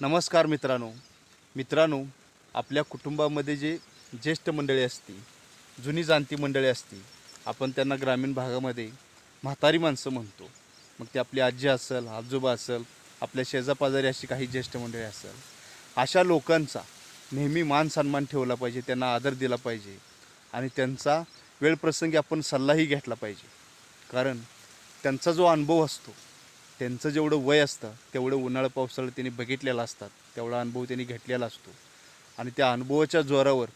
नमस्कार मित्रांनो. मित्रांनो आपल्या कुटुंबामध्ये जे ज्येष्ठ मंडळी असती जुनी जाणती मंडळी असती आपण त्यांना ग्रामीण भागामध्ये म्हातारी माणसं म्हणतो. मग ती आपली आजी असेल आजोबा असेल आपल्या शेजापाजारी अशी काही ज्येष्ठ मंडळी असेल अशा लोकांचा नेहमी मान सन्मान ठेवला पाहिजे त्यांना आदर दिला पाहिजे आणि त्यांचा वेळप्रसंगी आपण सल्लाही घेतला पाहिजे. कारण त्यांचा जो अनुभव असतो त्यांचं जेवढं वय असतं तेवढं उन्हाळा पावसाळं त्यांनी बघितलेलं असतात तेवढा अनुभव त्यांनी घेतलेला असतो. आणि त्या अनुभवाच्या जोरावर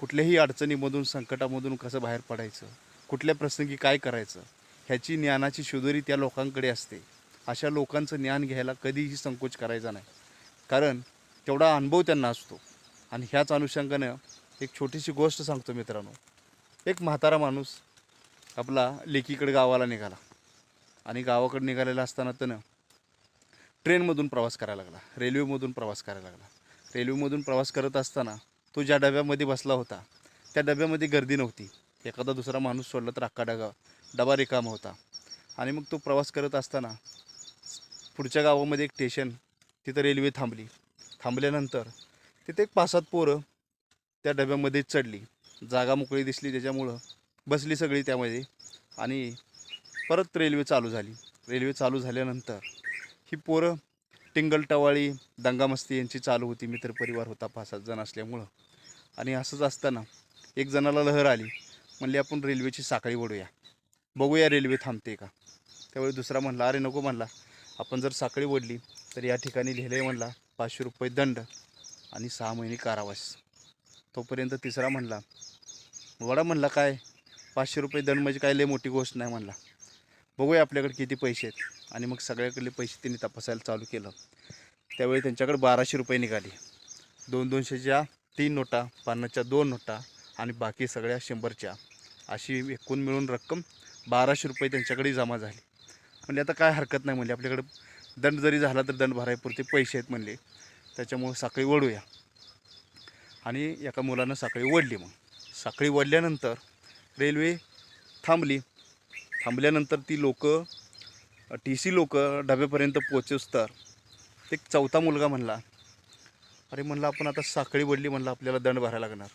कुठल्याही अडचणीमधून संकटामधून कसं बाहेर पडायचं कुठल्या प्रसंगी काय करायचं ह्याची ज्ञानाची शोधरी त्या लोकांकडे असते. अशा लोकांचं ज्ञान घ्यायला कधीही संकोच करायचा नाही. कारण तेवढा अनुभव त्यांना असतो. आणि ह्याच अनुषंगानं एक छोटीशी गोष्ट सांगतो मित्रांनो. एक म्हातारा माणूस आपला लेकीकडे गावाला निघाला. आणि गावाकडे निघालेला असताना त्यानं ट्रेनमधून प्रवास करायला लागला. रेल्वेमधून प्रवास करायला लागला. रेल्वेमधून प्रवास करत असताना तो ज्या डब्यामध्ये बसला होता त्या डब्यामध्ये गर्दी नव्हती. एखादा दुसरा माणूस सोडला तर अख्खा डगा डबा रिकामा होता. आणि मग तो प्रवास करत असताना पुढच्या गावामध्ये एक स्टेशन तिथं रेल्वे थांबली. थांबल्यानंतर तिथे एक पाच सात पोरं त्या डब्यामध्ये चढली. जागा मोकळी दिसली त्याच्यामुळं बसली सगळी त्यामध्ये. आणि परत रेल्वे चालू झाली. रेल्वे चालू झाल्यानंतर ही पोरं टिंगल टवाळी दंगामस्ती यांची चालू होती. मित्रपरिवार होता पाच सात जण असल्यामुळं. आणि असंच असताना एक जणाला लहर आली. म्हणली आपण रेल्वेची साखळी ओढूया. बघूया रेल्वे थांबते का? त्यावेळी दुसरा म्हणला अरे नको म्हणला. आपण जर साखळी ओढली तर या ठिकाणी लिहिलं म्हणला पाचशे रुपये दंड आणि सहा महिने कारावास. तोपर्यंत तिसरा म्हणला वडा म्हणला काय? पाचशे रुपये दंड म्हणजे काय? लय मोठी गोष्ट नाही म्हणला. बघूया आपल्याकडे किती पैसे आहेत. आणि मग सगळ्याकडले पैसे त्यांनी तपासायला चालू केलं. त्यावेळी त्यांच्याकडे बाराशे रुपये निघाले. दोन दोनशेच्या तीन नोटा पन्नासच्या दोन नोटा आणि बाकी सगळ्या शंभरच्या. अशी एकूण मिळून रक्कम बाराशे रुपये त्यांच्याकडे जमा झाली. म्हणजे आता काय हरकत नाही म्हणजे आपल्याकडे दंड जरी झाला तर दंड भरायपुरते पैसे आहेत म्हणले. त्याच्यामुळं साखळी वळूया आणि एका मुलानं साखळी ओढली मग. साखळी ओढल्यानंतर रेल्वे थांबली. थांबल्यानंतर ती लोक टी सी लोक डब्यापर्यंत पोचेस तर एक चौथा मुलगा म्हणला अरे म्हणलं आपण आता साखळी वडली म्हणलं आपल्याला दंड भरायला लागणार.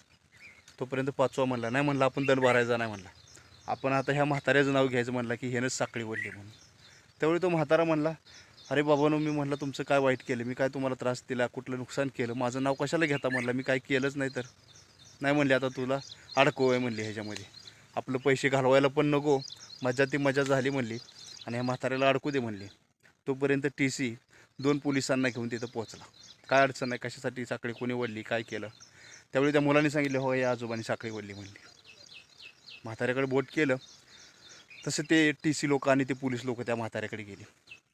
तोपर्यंत पाचवा म्हणला नाही म्हणलं आपण दंड भरायचा नाही म्हणला. आपण आता ह्या म्हाताऱ्याचं नाव घ्यायचं म्हणलं की ह्यानंच साखळी वडली म्हणून. त्यावेळी तो म्हातारा म्हणला अरे बाबानो मी म्हणलं तुमचं काय वाईट केलं? मी काय तुम्हाला त्रास दिला? कुठलं नुकसान केलं? माझं नाव कशाला घेता? म्हणलं मी काय केलंच नाही तर. नाही म्हणले आता तुला अडकव आहे म्हणली ह्याच्यामध्ये. आपलं पैसे घालवायला पण नको मजा ती मजा झाली म्हणली आणि ह्या म्हाताऱ्याला अडकू दे म्हणली. तोपर्यंत टी सी दोन पोलिसांना घेऊन तिथं पोहोचला. काय अडचण नाही कशासाठी साखळी कोणी वडली काय केलं? त्यावेळी त्या मुलांनी सांगितलं हो या आजोबांनी साखळी ओढली म्हणली. म्हाताऱ्याकडे बोट केलं. तसं ते टी सी लोक आणि ते पोलीस लोक त्या म्हाताऱ्याकडे गेले.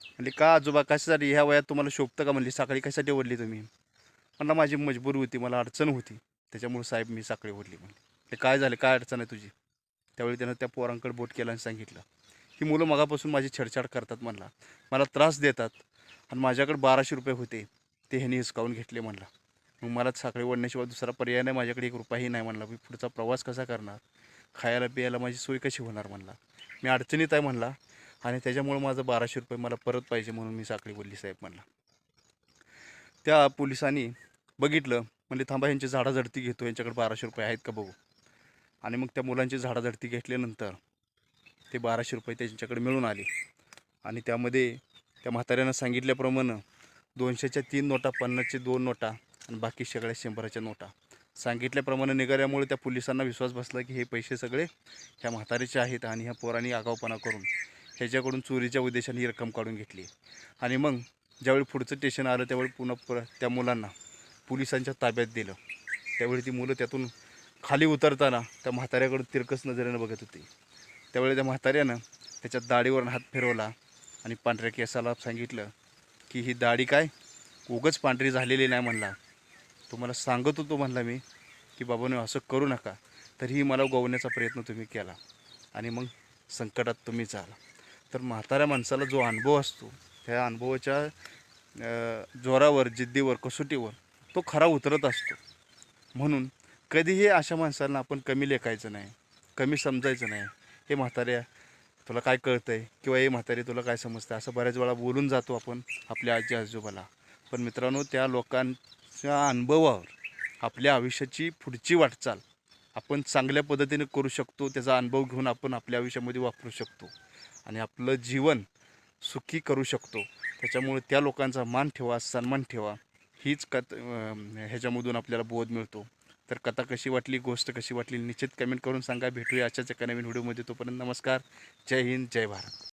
म्हणले का आजोबा कशासाठी? ह्या वयात तुम्हाला शोभतं का? म्हणली साखळी कशासाठी ओढली तुम्ही? म्हणला माझी मजबुरी होती मला अडचण होती. त्याच्यामुळे साहेब मी साखळी ओढली म्हणली. ते काय झालं? काय अडचण आहे तुझी? त्यावेळी त्यानं त्या पोरांकडे बोट केलं आणि सांगितलं की मुलं मगापासून माझी छेडछाड करतात म्हणला. मला त्रास देतात आणि माझ्याकडे बाराशे रुपये होते ते ह्यांनी हिसकावून घेतले म्हणला. मग मला साखळी ओढण्याशिवाय दुसरा पर्याय नाही माझ्याकडे एक रुपयाही नाही म्हणला. मी पुढचा प्रवास कसा करणार? खायला पियाला माझी सोय कशी होणार? म्हणला. मी अडचणीत आहे म्हणला. आणि त्याच्यामुळं माझं बाराशे रुपये मला परत पाहिजे म्हणून मी साखळी बोलली साहेब म्हणला. त्या पोलिसांनी बघितलं म्हणजे थांबा ह्यांची झाडाझडती घेतो यांच्याकडे बाराशे रुपये आहेत का बघू? आणि मग त्या मुलांची झाडाझडती घेतल्यानंतर ते बाराशे रुपये त्यांच्याकडे मिळून आले. आणि त्यामध्ये त्या म्हाताऱ्यानं सांगितल्याप्रमाणे दोनशेच्या तीन नोटा पन्नासचे दोन नोटा आणि बाकी सगळ्या शंभराच्या नोटा. सांगितल्याप्रमाणे निघाल्यामुळे त्या पोलिसांना विश्वास बसला की हे पैसे सगळे ह्या म्हातारीचे आहेत आणि ह्या पोरांनी आगाऊपणा करून ह्याच्याकडून चोरीच्या उद्देशाने ही रक्कम काढून घेतली. आणि मग ज्यावेळी पुढचं स्टेशन आलं त्यावेळी पुन्हा त्या मुलांना पोलिसांच्या ताब्यात दिलं. त्यावेळी ती मुलं त्यातून खाली उतरताना त्या म्हाताऱ्याकडून तिरकस नजरेनं बघत होती. त्यावेळी त्या म्हाताऱ्यानं त्याच्या दाढीवरून हात फिरवला आणि पांढऱ्या केसाला सांगितलं की ही दाढी काय? उगच पांढरी झालेली नाही म्हणला. तुम्हाला सांगत होतो म्हणला मी की बाबाने असं करू नका. तरीही मला गोवण्याचा प्रयत्न तुम्ही केला आणि मग संकटात तुम्ही जाल. तर म्हाताऱ्या माणसाला जो अनुभव असतो त्या अनुभवाच्या जोरावर जिद्दीवर कसोटीवर तो खरा उतरत असतो. म्हणून कधीही अशा माणसांना आपण कमी लेखायचं नाही कमी समजायचं नाही. हे म्हाताऱ्या तुला काय कळतं आहे किंवा हे म्हातारे तुला काय समजतं असं बऱ्याच वेळा बोलून जातो आपण आपल्या आजी आजोबाला. पण मित्रांनो त्या लोकांच्या अनुभवावर आपल्या आयुष्याची पुढची वाटचाल आपण चांगल्या पद्धतीने करू शकतो त्याचा अनुभव घेऊन आपण आपल्या आयुष्यामध्ये वापरू शकतो. आणि आपलं जीवन सुखी करू शकतो. त्याच्यामुळे त्या लोकांचा मान ठेवा सन्मान ठेवा. हीच कथ ह्याच्यामधून आपल्याला बोध मिळतो. तर कथा कशी वाटली गोष्ट कशी वाटली निश्चित कमेंट करून सांगा. भेटूया अशाच एका नवीन व्हिडिओमध्ये तोपर्यंत नमस्कार. जय हिंद जय भारत.